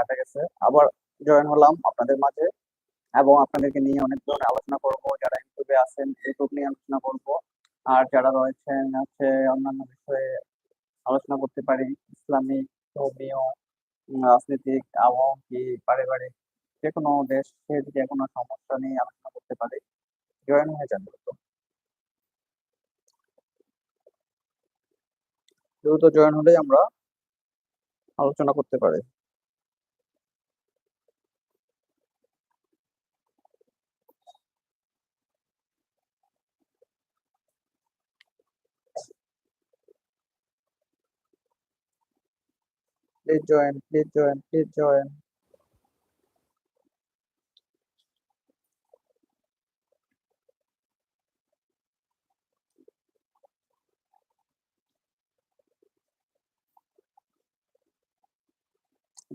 কাটা গেছে। আবার জয়েন হলাম আপনাদের মাঝে এবং আপনাদেরকে নিয়ে অনেক ধরনের আলোচনা করব। যারা ইউটিউবে আছেন ইউটিউব নিয়ে আলোচনা করব। আর যারা রয়েছেন হচ্ছে অন্যান্য বিষয়ে আলোচনা করতে পারি। ইসলামিক, ধর্মীয় রাজনৈতিক আবহাওয়া কি পারিবারিক যে কোনো দেশ যে কোনো সমস্যা নিয়ে আলোচনা করতে পারি। জয়েন হয়ে যান দ্রুত জয়েন হলেই আমরা আলোচনা করতে পারি। Please join, please join, please join.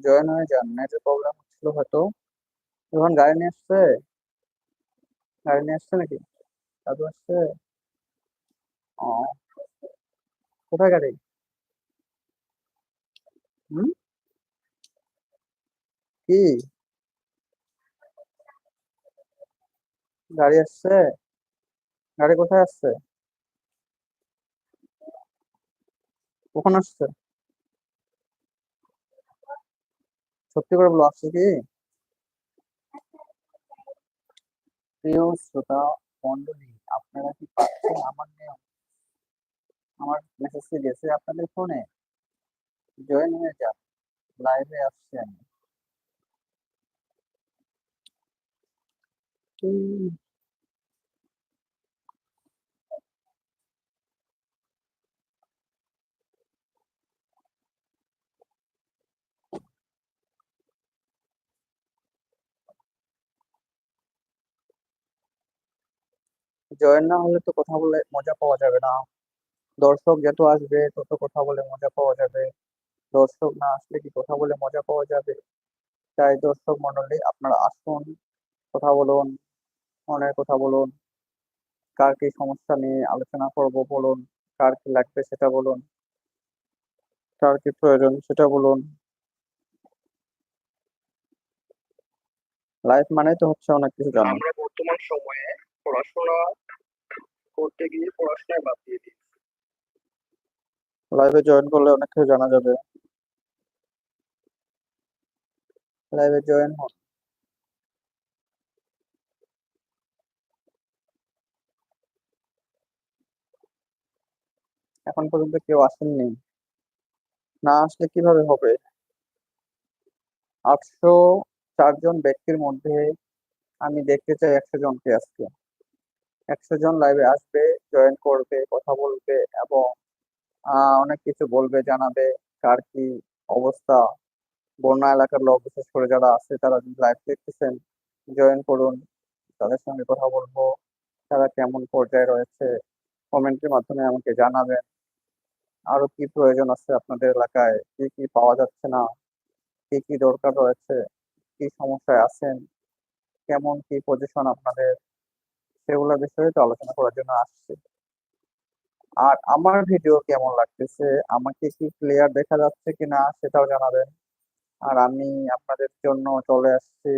Join হয়ে যান নেটের প্রবলেম হচ্ছিল হয়তো। এখন গাড়ি নিয়ে আসছে? গাড়ি নিয়ে আসছে নাকি? দাদু আসছে? ও কোথায় গাড়ি? হুম কি? গাড়ি আসছে? গাড়ি কোথায় আসছে? কখন আসছে? সত্যি করে বলো, আসছে কি? প্রিয় শ্রোতা মন্ডলী আপনারা কি পাচ্ছেন আমার নিয়ম? আমার মেসেজটি গেছে আপনাদের ফোনে জয়েন হয়ে যান লাইভে আসছি জয়েন না হলে তো কথা বলে মজা পাওয়া যাবে না। দর্শক যত আসবে তত কথা বলে মজা পাওয়া যাবে। দর্শক না আসলে কি কথা বলে মজা পাওয়া যাবে? তাই দর্শক মন্ডলী আপনারা আসুন কথা বলুন মনের কথা বলুন। কার কি সমস্যা নিয়ে আলোচনা করব বলুন কার কি লাগবে সেটা বলুন কার কি প্রয়োজন সেটা বলুন। লাইফ মানে তো হচ্ছে অনেক কিছু জানা। আমরা বর্তমান সময়ে পড়াশোনা করতে গিয়ে পড়াশোনায় বাদ দিয়ে দিই লাইভে জয়েন করলে অনেক কিছু জানা যাবে। লাইভে জয়েন হন এখন পর্যন্ত কেউ আসেননি না আসলে কীভাবে হবে? আটশো চারজন ব্যক্তির মধ্যে আমি দেখতে চাই একশো জনকে আজকে। একশো জন লাইভে আসবে জয়েন করবে, কথা বলবে এবং অনেক কিছু বলবে, জানাবে, কার কি অবস্থা। বন্যা এলাকার লোক, বিশেষ করে যারা আছে, তারা যদি লাইভ দেখতেছেন জয়েন করুন। তাদের সঙ্গে কথা বলব। তারা কেমন পর্যায়ে রয়েছে কমেন্টের মাধ্যমে আমাকে জানাবেন। আরও কি প্রয়োজন আছে আপনাদের এলাকায়? কি কি পাওয়া যাচ্ছে না? কি কি দরকার রয়েছে? কি সমস্যায় আছেন? কেমন কি পজিশন আপনাদের? সেগুলো বিষয়ে তো আলোচনা করার জন্য আসছি। আর আমার ভিডিও কেমন লাগতেছে? আমাকে কি ক্লিয়ার দেখা যাচ্ছে কিনা সেটাও জানাবেন। আর আমি আপনাদের জন্য চলে আসছি।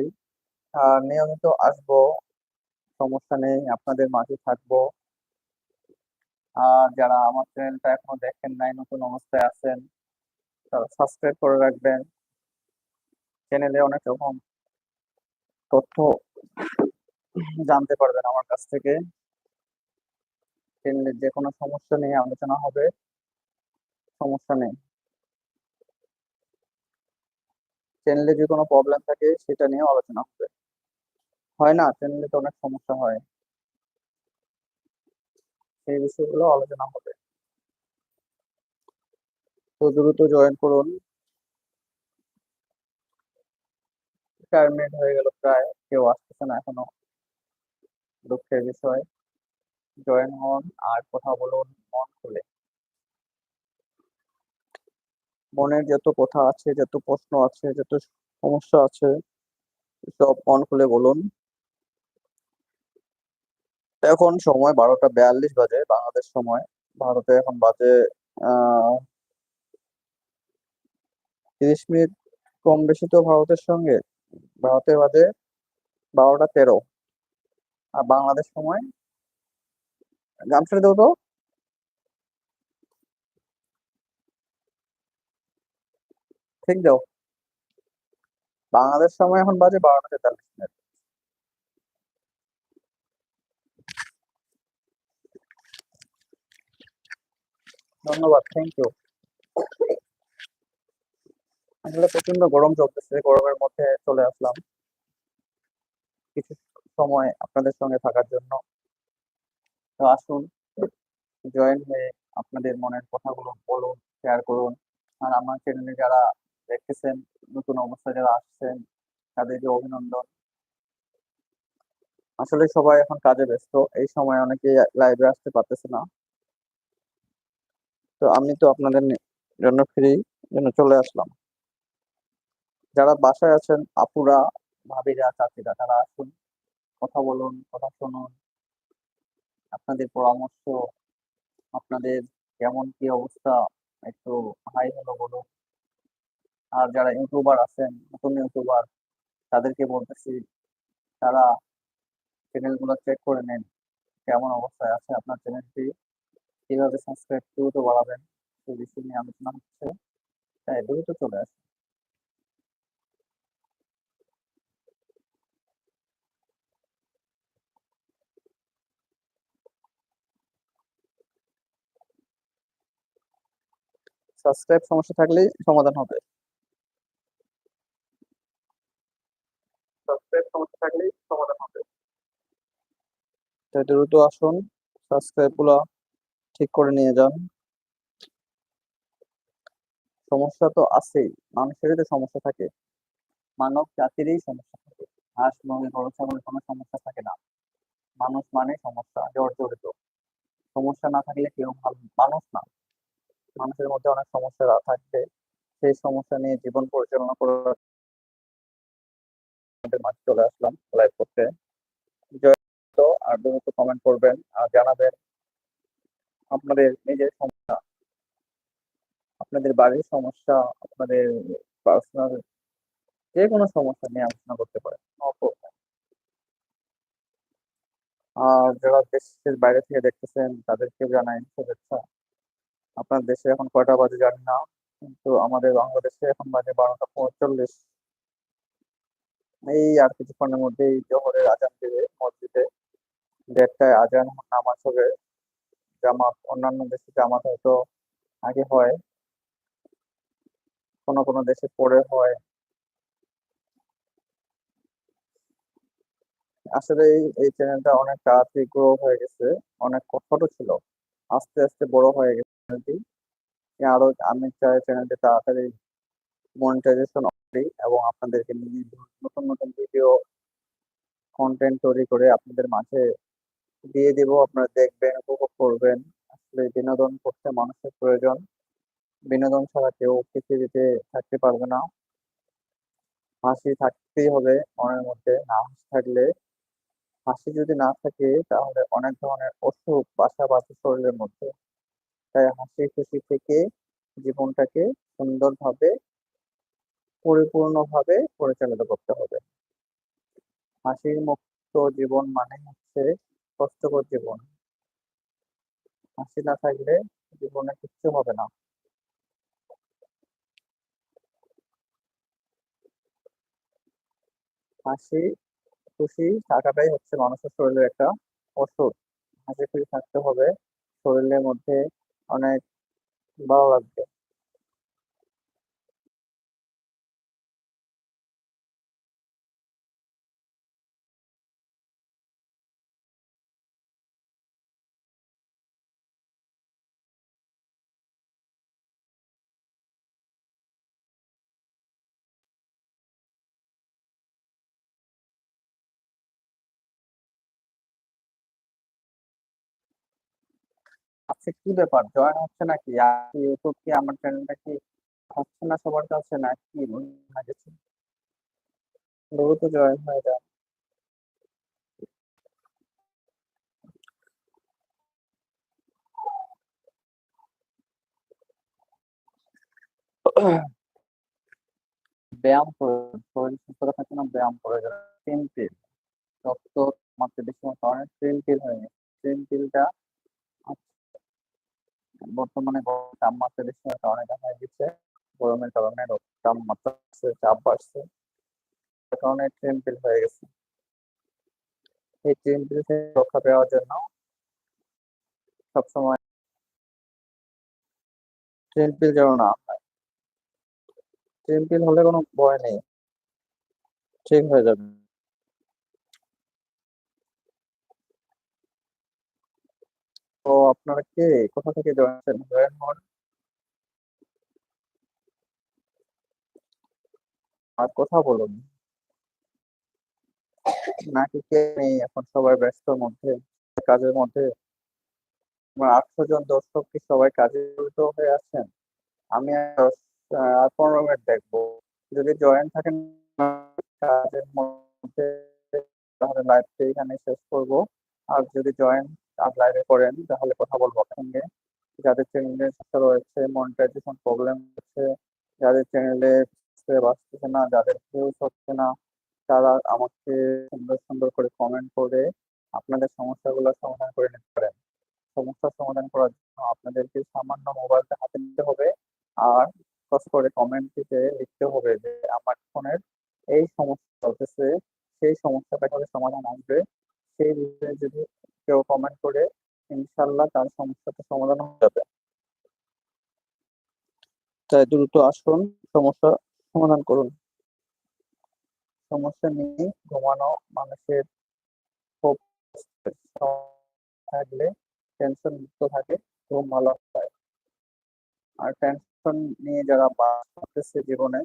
নিয়মিত আসব। সমস্যা নেই, আপনাদের মাঝে থাকব। আর যারা আমার চ্যানেলটা এখনও দেখেন নাই, নতুন অবস্থায় আছেন, তারা সাবস্ক্রাইব করে রাখবেন। চ্যানেলে অনেক রকম তথ্য জানতে পারবেন আমার কাছ থেকে। চ্যানেলের যে কোনো সমস্যা নিয়ে আলোচনা হবে, সমস্যা নেই। চ্যানেলে যে কোনো প্রবলেম থাকে, সেটা নিয়ে আলোচনা হবে। হয় না চ্যানেলে তো অনেক সমস্যা হয়। সেই বিষয়গুলো আলোচনা হবে। তো দ্রুত জয়েন করুন। চার মিনিট হয়ে গেল প্রায়, কেউ আসতেছে না এখনও। দুঃখের বিষয়। জয়েন হন, আর কথা বলুন, মন খুলে। মনের যত কথা আছে, যত প্রশ্ন আছে, যত সমস্যা আছে, সব মন খুলে বলুন। এখন সময় বারোটা বিয়াল্লিশ বাজে, বাংলাদেশ সময়। ভারতে এখন বাজে আহ তিরিশ মিনিট কম বেশি তো ভারতের সঙ্গে। ভারতে বাজে বারোটা তেরো। আর বাংলাদেশ সময়? গান ছেড়ে দেবো তো? ঠিক যাও বাংলাদেশ সময় এখন বাজে বারোটা তেতাল্লিশ মিনিট। ধন্যবাদ থ্যাংক ইউ আসলে প্রচণ্ড গরম চলতেছে, গরমের মধ্যে চলে আসলাম। কিছু সময় আপনাদের সঙ্গে থাকার জন্য। তো আসুন জয়েন হয়ে আপনাদের মনের কথাগুলো বলুন শেয়ার করুন। আর আমার চ্যানেলে যারা দেখতেছেন নতুন অবস্থায় যারা আসছেন তাদেরকে অভিনন্দন। আসলে সবাই এখন কাজে ব্যস্ত, এই সময় অনেকে লাইভে আসতে পারতেছে না। তো আমি তো আপনাদের জন্য ফ্রি জন্য চলে আসলাম। যারা বাসায় আছেন, আপুরা, ভাবিরা, চাচিরা, তারা আসুন, কথা বলুন, কথা শুনুন। আপনাদের পরামর্শ, আপনাদের কেমন কি অবস্থা, একটু হাই হলো বলুন। আর যারা ইউটিউবার আছেন, নতুন ইউটিউবার তাদেরকে বলতেছি, তারা চ্যানেলগুলো চেক করে নেন, কেমন অবস্থায় আছে আপনার চ্যানেলটি কীভাবে সাবস্ক্রাইব দ্রুত বাড়াবেন সেই বিষয় নিয়ে আলোচনা হচ্ছে। তাই দ্রুত চলে আসুন। সাবস্ক্রাইব সমস্যা থাকলেই সমাধান হবে। তাই দ্রুত আসুন ঠিক করে নিয়ে যান। সমস্যা তো তো সমস্যা থাকে। মানব জাতিরই সমস্যা থাকে। হাঁস, মুরগি, গরু, ছাগলের কোনো সমস্যা থাকে না। মানুষ মানে সমস্যা, জর্জরিত। সমস্যা না থাকলে কেউ মানুষ না। মানুষের মধ্যে অনেক সমস্যা থাকবে। সেই সমস্যা নিয়ে জীবন পরিচালনা করার আমাদের মাঝে চলে আসলাম লাইভ করতে। আর কমেন্ট করবেন আর জানাবেন আপনাদের নিজের সমস্যা। আপনাদের বাড়ির সমস্যা, আপনাদের পার্সোনাল যে কোনো সমস্যা নিয়ে আলোচনা করতে পারেন আর যারা দেশের বাইরে থেকে দেখতেছেন, তাদেরকে জানাই শুভেচ্ছা। আপনার দেশে এখন কয়টা বাজে জানি না, কিন্তু আমাদের বাংলাদেশে এখন বাজে বারোটা পঁয়তাল্লিশ। এই আর কিছুক্ষণের মধ্যেই জোহরের আজান দেবে মসজিদে। দেড়টায় আজান নামাজ হবে। জামাত, অন্যান্য দেশে জামাত হয়তো আগে হয়। কোনো কোনো দেশে পরে হয়। আসলে এই এই চ্যানেলটা অনেক তাড়াতাড়ি গ্রো হয়ে গেছে। অনেক ছোট ছিল। আস্তে আস্তে বড় হয়ে গেছে। চ্যানেলটি আরও, আমি চাই চ্যানেলটি তাড়াতাড়ি মনিটাইজেশন করি এবং আপনাদেরকে নিয়ে নতুন নতুন ভিডিও কন্টেন্ট তৈরি করে আপনাদের মাঝে দিয়ে দিব। আপনারা দেখবেন, উপভোগ করবেন। আসলে বিনোদন করতে মানুষের প্রয়োজন। বিনোদন ছাড়া কেউ পৃথিবীতে থাকতে পারবে না। হাসি থাকতেই হবে মনের মধ্যে। না হাসি থাকলে, হাসি যদি না থাকে তাহলে অনেক ধরনের অসুখ, বাসা বাঁধে শরীরের মধ্যে। তাই হাসি খুশি থেকে জীবনটাকে সুন্দরভাবে পরিপূর্ণভাবে পরিচালিত করতে হবে। হাসির মুক্ত জীবন মানে হচ্ছে কষ্টকর জীবন। হাসি না থাকলে জীবনে কিচ্ছু হবে না। হাসি খুশি থাকাটাই হচ্ছে মানুষের শরীরের একটা ওষুধ। হাসি খুশি থাকতে হবে, শরীরের মধ্যে অনেক ভালো লাগবে। আচ্ছা কি ব্যাপার? জয়েন হচ্ছে নাকি? ইউটিউব কি আমার চ্যানেলটা কি হচ্ছে না সবার কাছে না কি মনে গেছে দ্রুত জয়েন হয়ে যায়। ব্যায়াম করে, শরীর সুস্থ রাখার জন্য ব্যায়াম করে যারা তিন পিল রক্ত মাত্রা বেশি কারণে ট্রেন পিল হয়ে গেছে ট্রেন পিলটা বর্তমানে তাপমাত্রা বেশি হওয়ার কারণে দেখা দিচ্ছে গরমের কারণে তাপমাত্রা চাপ বাড়ছে কারণে ট্রেন পিল হয়ে গেছে। এই ট্রেন পিল থেকে রক্ষা পাওয়ার জন্য সবসময় ট্রেন পিল যেন না হয়। ট্রেন পিল হলে কোনো ভয় নেই। ঠিক হয়ে যাবে। তো আপনারা কে কোথা থেকে জয়েন জয়েন হন আর কথা বলুন। নাকি কে নেই এখন সবাই ব্যস্তর মধ্যে, কাজের মধ্যে? আমার আটশো জন দর্শক কি সবাই কাজে জড়িত হয়ে আছেন? আমি আর পনেরো মিনিট দেখব। যদি জয়েন থাকেন, কাজের মধ্যে, তাহলে লাইভটা এখানে শেষ করব। আর যদি জয়েন লাইভে করেন, তাহলে কথা বলব সঙ্গে। যাদের চ্যানেলে সমস্যা রয়েছে মনিটাইজেশন প্রবলেম হচ্ছে, যাদের চ্যানেলে বাঁচতেছে না, যাদের ভিউজ হচ্ছে না, তারা আমাকে সুন্দর সুন্দর করে কমেন্ট করে আপনাদের সমস্যাগুলো সমাধান করে নিতে পারেন। সমস্যার সমাধান করার জন্য আপনাদেরকে সামান্য মোবাইলটা হাতে নিতে হবে আর কষ্ট করে কমেন্ট দিতে লিখতে হবে যে, আমার ফোনের এই সমস্যা চলতেছে, সেই সমস্যাটা কীভাবে সমাধান আসবে? সেই বিষয়ে যদি কেউ কমেন্ট করে ইনশাল্লাহ তার সমস্যাটা সমাধান হয়ে যাবে। তাই দ্রুত আসুন, সমস্যা সমাধান করুন। সমস্যা নিয়ে ঘুমানো মানুষের থাকলে টেনশন মুক্ত থাকে, ঘুম ভালো হয়। আর টেনশন নিয়ে যারা বাস জীবনে,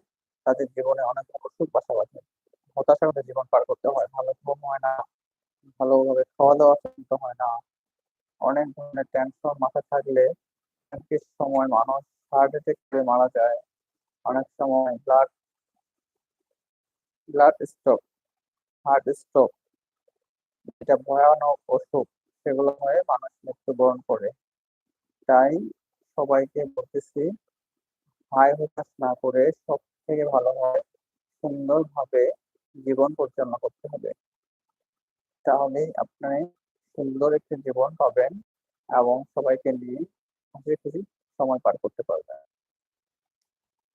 তাদের জীবনে অনেক অসুখ বাসা বাঁধে। হতাশার জীবন পার করতে হয়, ভালো ঘুম হয় না। ভালোভাবে খাওয়া দাওয়া ঠিক হয় না। অনেক ধরনের টেনশন মাথায় থাকলে কিছু সময় মানুষ হার্ট অ্যাটাক করে মারা যায়। অনেক সময় blood blood stroke heart stroke যেটা ভয়ানক অসুখ, সেগুলো হয়ে মানুষ মৃত্যুবরণ করে। তাই সবাইকে বলতেছি হায় হতাশ না করে সব থেকে ভালো হয় সুন্দরভাবে জীবন পরিচালনা করতে হবে। তাহলেই আপনি সুন্দর একটি জীবন পাবেন এবং সবাইকে নিয়ে হাসি খুশি সময় পার করতে পারবেন।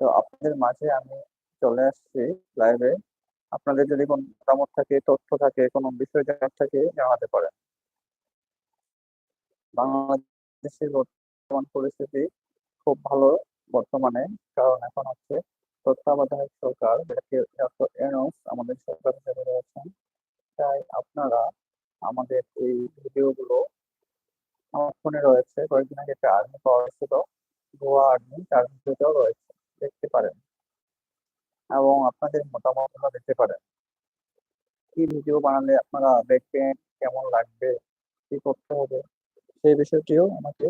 তো আপনাদের মাঝে আমি চলে আসছি লাইভে আপনাদের যদি কোনো মতামত থাকে, তথ্য থাকে, কোনো বিষয় জানার থাকে, জানাতে পারেন। বাংলাদেশের বর্তমান পরিস্থিতি খুব ভালো বর্তমানে, কারণ এখন হচ্ছে তত্ত্বাবধায়ক সরকার যেটাকে আমাদের সরকার হিসেবে রয়েছেন। তাই আপনারা আমাদের এই ভিডিওগুলো আমার ফোনে রয়েছে। কয়েকদিন আগে একটা আর্মি পাওয়া গেছিল, গোয়া আর্মি তার ভিডিওটাও রয়েছে, দেখতে পারেন। এবং আপনাদের মতামতগুলো দিতে পারেন। কি ভিডিও বানালে আপনারা দেখবেন, কেমন লাগবে, কি করতে হবে, সেই বিষয়টিও আমাকে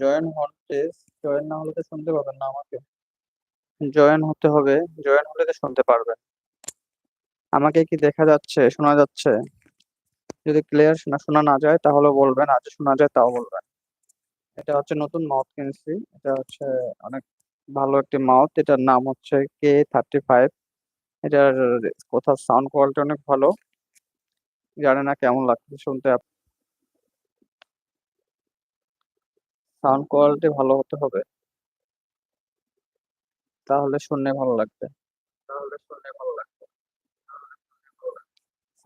জয়েন প্লিজ জয়েন না হলে তো শুনতে পাবেন না আমাকে। জয়েন হতে হবে, জয়েন হলে তো শুনতে পারবেন। আমাকে কি দেখা যাচ্ছে, শোনা যাচ্ছে? যদি ক্লিয়ার শোনা শোনা না যায় তাহলে বলবেন, আর শোনা যায় তাও বলবেন। এটা হচ্ছে নতুন মাউথ কিনছি, এটা হচ্ছে অনেক ভালো একটি মাউথ এটার নাম হচ্ছে কে থার্টি ফাইভ এটার কোথাও সাউন্ড কোয়ালিটি অনেক ভালো। জানি না কেমন লাগছে শুনতে সাউন্ড কোয়ালিটি ভালো হতে হবে। তাহলে শুনলে ভালো লাগবে। তাহলে শুনলে ভালো লাগবে।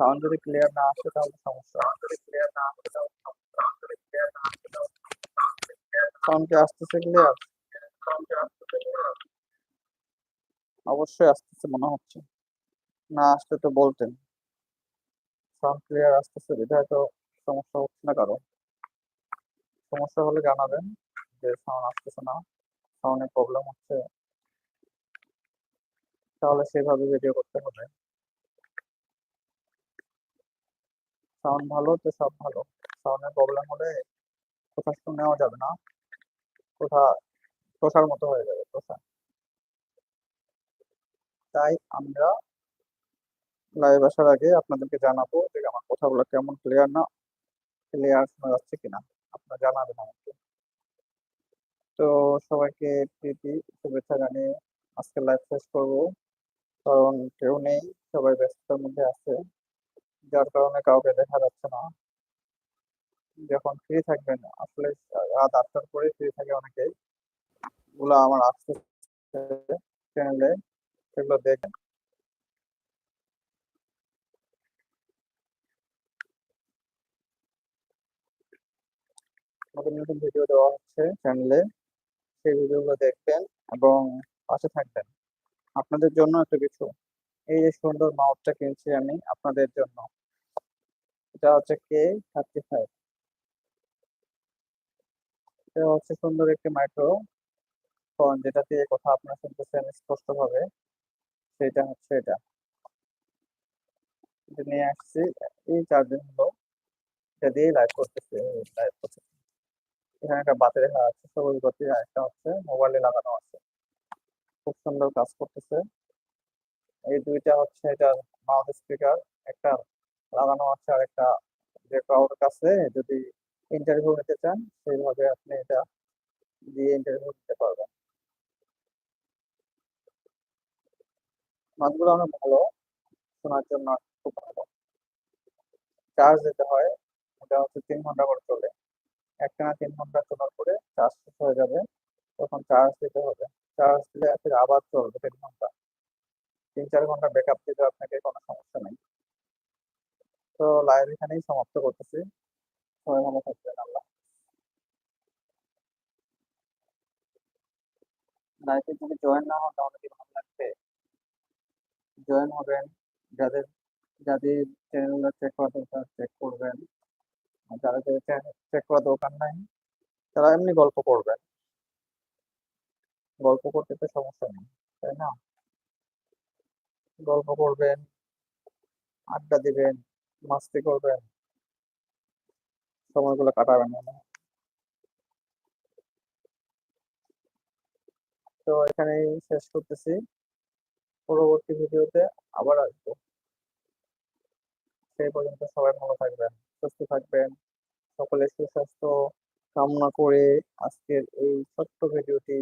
সাউন্ড যদি ক্লিয়ার না আসে তাহলে সমস্যা। ক্লিয়ার না আসে তাহলে সাউন্ড কি আসতেছে ক্লিয়ার সাউন্ড কি আসতেছে ক্লিয়ার অবশ্যই আসতেছে মনে হচ্ছে। না আসলে তো বলতেন। সাউন্ড ক্লিয়ার আসতেছে বিধায় তো সমস্যা হচ্ছে না কারও। সমস্যা হলে জানাবেন যে সাউন্ড আসতেছে না সাউন্ডের প্রবলেম হচ্ছে। তাহলে সেভাবে ভিডিও করতে হবে। সাউন্ড ভালো তো সব ভালো। সাউন্ডের প্রবলেম হলে কথা নেওয়া যাবে না। কথা তোষার মতো হয়ে যাবে তোষা তাই আমরা লাইভ আসার আগে আপনাদেরকে জানাব যে আমার কথাগুলো কেমন ক্লিয়ার না ক্লিয়ার শোনা যাচ্ছে কিনা। আপনারা জানাবেন আমাকে। তো সবাইকে প্রীতি, শুভেচ্ছা জানিয়ে আজকে লাইভ শেষ করব। কারণ কেউ নেই, সবাই ব্যস্ততার মধ্যে আছে। যার কারণে কাউকে দেখা যাচ্ছে না। যখন ফ্রি থাকবেন, আসলে রাত আটটার পরে ফ্রি থাকে অনেকেই। ওগুলো আমার আসছে চ্যানেলে সেগুলো দেখেন নতুন নতুন ভিডিও দেওয়া হচ্ছে চ্যানেলে সেই ভিডিওগুলো দেখবেন এবং পাশে থাকবেন। আপনাদের জন্য একটা কিছু। এই যে সুন্দর মাউথটা কিনছি আমি আপনাদের জন্য। এটা হচ্ছে কে থার্টি ফাইভ এটা হচ্ছে সুন্দর একটি মাইক্রো ফোন যেটা দিয়ে কথা আপনারা শুনতেছেন স্পষ্টভাবে। সেটা হচ্ছে এটা। এটা নিয়ে আসছি। এই চারদিন হলো এটা দিয়ে লাইভ করতেছে। লাইভ করতেছে। এখানে একটা বাতি রেখা আছে সবুজ বাতি আর একটা হচ্ছে মোবাইলে লাগানো আছে। খুব সুন্দর কাজ করতেছে। এই দুইটা হচ্ছে এটা মাউথ স্পিকার একটা লাগানো আছে আর একটা যে কারোর কাছে যদি ইন্টারভিউ নিতে চান, সেইভাবে আপনি এটা দিয়ে ইন্টারভিউ নিতে পারবেন। মাছগুলো অনেক ভালো, শোনার জন্য খুব ভালো। চার্জ দিতে হয়, এটা হচ্ছে তিন ঘণ্টা করে চলে। একটা না তিন ঘণ্টা চলার পরে চার্জ শেষ হয়ে যাবে। তখন চার্জ দিতে হবে। চার্জ দিলে ফির আবার চলবে তিন ঘণ্টা। তিন, চার ঘণ্টা ব্যাকআপ দিতে আপনাকে কোনো সমস্যা নেই। তো লাইভ এখানেই সমাপ্ত করতেছি। সবাই ভালো থাকবেন, আল্লাহ লাইভে যদি জয়েন না হন, তাহলে কি ভালো লাগবে? জয়েন হবেন। যাদের যাদের চ্যানেলগুলো চেক করা দরকার চেক করবেন। যাদের চেক করা দরকার নাই, তারা এমনি গল্প করবেন গল্প করতে তো সমস্যা নেই, তাই না? গল্প করবেন, আড্ডা দিবেন, মাস্তি করবেন, সময়গুলো কাটাবেন হয়। তো এখানেই শেষ করতেছি। পরবর্তী ভিডিওতে আবার আসব। সেই পর্যন্ত সবাই ভালো থাকবেন। সুস্থ থাকবেন। সকলের সুস্বাস্থ্য কামনা করে আজকের এই ছোট্ট ভিডিওটি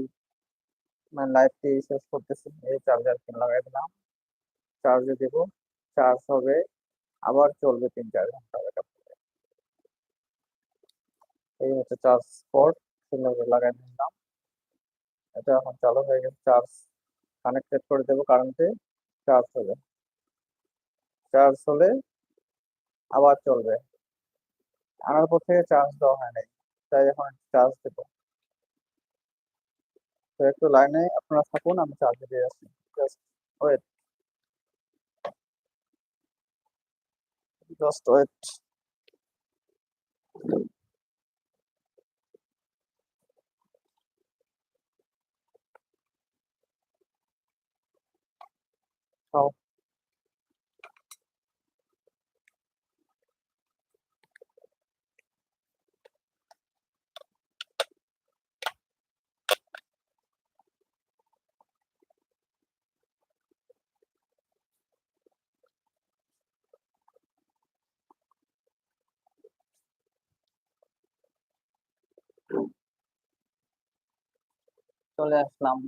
মানে লাইভটি শেষ করতেছি। এই চার্জার কিনে লাগাই দিলাম। চার্জে দেব। চার্জ হবে, আবার চলবে তিন চার ঘণ্টা এই হচ্ছে চার্জ স্পট সুন্দর করে লাগাই দিলাম। এটা এখন চালু হয়ে গেছে। চার্জ কানেক্টেড করে দেবো কারেন্টে চার্জ হবে। চার্জ হলে আবার চলবে। আনার পথে চার্জ দেওয়া হয় নাই, তাই এখন চার্জ দেব। তো একটু লাইনে আপনারা থাকুন, আমি চার্জ দিয়ে আসি জাস্ট ওয়েট জাস্ট ওয়েট চলে আসলাম।